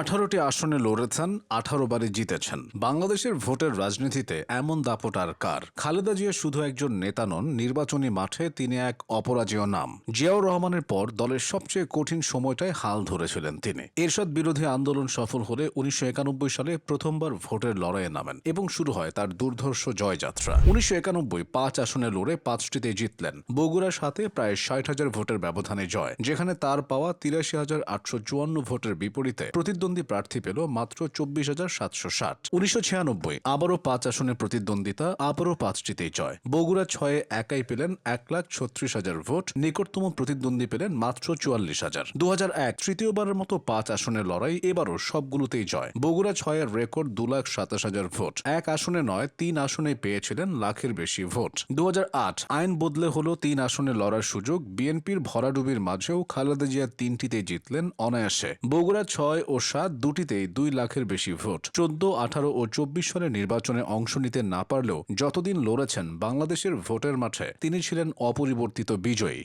আঠারোটি আসনে লড়েছেন, আঠারো বারে জিতেছেন। বাংলাদেশের ভোটের রাজনীতিতে এমন দাপট আর কার? খালেদা জিয়া শুধু একজন নেতা নন, নির্বাচনী মাঠে তিনি এক অপরাজেয় নাম। জিয়াউর রহমানের পর দলের সবচেয়ে কঠিন সময়টায় হাল ধরেছিলেন তিনি। এরশাদ বিরোধী আন্দোলন সফল হলে উনিশশো একানব্বই সালে প্রথমবার ভোটের লড়াইয়ে নামেন এবং শুরু হয় তার দুর্ধর্ষ জয়যাত্রা। উনিশশো পাঁচ আসনে লড়ে পাঁচটিতে জিতলেন। বগুড়ার সাথে প্রায় ষাট হাজার ভোটের ব্যবধানে জয়, যেখানে তার পাওয়া তিরাশি হাজার আটশো চুয়ান্ন ভোটের বিপরীতে প্রতিদ্বন্দ্বী প্রার্থী পেল মাত্র চব্বিশ হাজার সাতশো ষাট। উনিশশো আবারও পাঁচ আসনে প্রতিদ্বন্দ্বিতা, আবারও পাঁচটিতেই জয়। বগুড়া ছয়ে একাই পেলেন এক লাখ ছত্রিশ হাজার ভোট, নিকটতম প্রতিদ্বন্দ্বী পেলেন মাত্র চুয়াল্লিশ হাজার। দু এক, তৃতীয়বারের মতো পাঁচ আসনের লড়াই, এবারও সবগুলোতেই জয়। বগুড়া ছয়ের রেকর্ড দু লাখ সাতাশ হাজার ভোট, এক আসনে নয়, তিন আসনে পেয়েছিলেন লাখের বেশি ভোট। দু হাজার আট, আইন বদলে হলো তিন আসনে লড়ার সুযোগ, বিএনপির ভরাডুবির মাঝেও খালেদা জিয়া তিনটিতে জিতলেন অনায়াসে। বগুড়া ছয় ও সাত দুটিতেই দুই লাখের বেশি ভোট। চোদ্দ, আঠারো ও চব্বিশ সালের নির্বাচনে অংশ নিতে না পারলেও যতদিন লড়েছেন বাংলাদেশের ভোটের মাঠে তিনি ছিলেন অপরিবর্তিত বিজয়ী।